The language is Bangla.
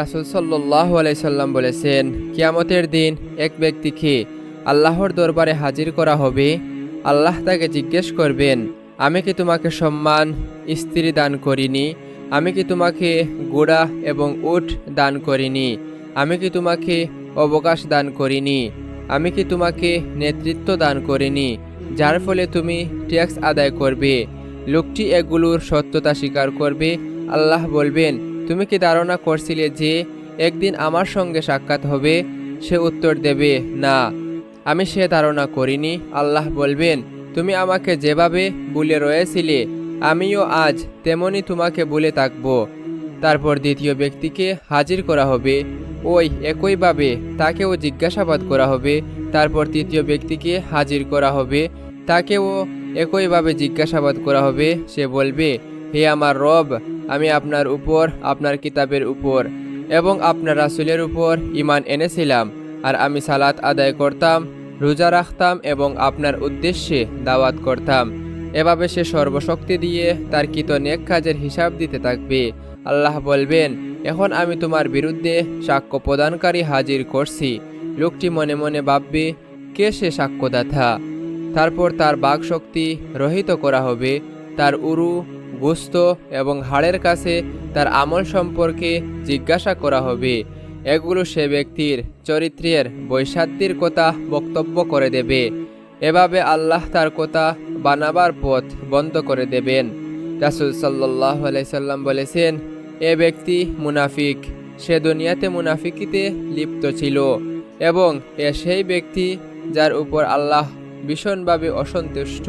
রাসুল সাল্লাহ আলাইসাল্লাম বলেছেন, কিয়ামতের দিন এক ব্যক্তিকে আল্লাহর দরবারে হাজির করা হবে? আল্লাহ তাকে জিজ্ঞেস করবেন, আমি কি তোমাকে সম্মান, স্ত্রী দান করিনি? আমি কি তোমাকে গোড়া এবং উঠ দান করিনি? আমি কি তোমাকে অবকাশ দান করিনি? আমি কি তোমাকে নেতৃত্ব দান করিনি? যার ফলে তুমি ট্যাক্স আদায় করবে। লোকটি এগুলোর সত্যতা স্বীকার করবে। আল্লাহ বলবেন তুমি কি ধারণা করছিলে যে একদিন আমার সঙ্গে সাক্ষাৎ হবে? সে উত্তর দেবে, না। আমি সে ধারণা করিনি। আল্লাহ বলবেন, তুমি আমাকে যেভাবে বলে রয়েছিলে, আমিও আজ তেমনি তোমাকে বলে থাকব। তারপর দ্বিতীয় ব্যক্তিকে হাজির করা হবে। ওই একইভাবে তাকেও জিজ্ঞাসাবাদ করা হবে। তারপর তৃতীয় ব্যক্তিকে হাজির করা হবে। তাকেও একইভাবে জিজ্ঞাসাবাদ করা হবে। সে বলবে, হে আমার রব আমি আপনার উপর, আপনার কিতাবের উপর এবং আপনার রাসুলের উপর ইমান এনেছিলাম। আর আমি সালাত আদায় করতাম, রোজা রাখতাম এবং আপনার উদ্দেশ্যে দাওয়াত করতাম। এভাবে সে সর্বশক্তি দিয়ে তার কৃত নেক কাজের হিসাব দিতে থাকবে। আল্লাহ বলবেন, এখন আমি তোমার বিরুদ্ধে সাক্ষ্য প্রদানকারী হাজির করছি। লোকটি মনে মনে ভাববে, কে সে সাক্ষ্যদাতা? তারপর তার বাকশক্তি রহিত করা হবে। তার উরু গোস্ত এবং হাড়ের কাছে তার আমল সম্পর্কে জিজ্ঞাসা করা হবে। এগুলো সে ব্যক্তির চরিত্রের বৈসাধ্যের কথা বক্তব্য করে দেবে। এভাবে আল্লাহ তার কথা বানাবার পথ বন্ধ করে দেবেন। রাসুল সাল্লাহ আলাইসাল্লাম বলেছেন, এ ব্যক্তি মুনাফিক। সে দুনিয়াতে মুনাফিকিতে লিপ্ত ছিল এবং এ সেই ব্যক্তি যার উপর আল্লাহ ভীষণভাবে অসন্তুষ্ট।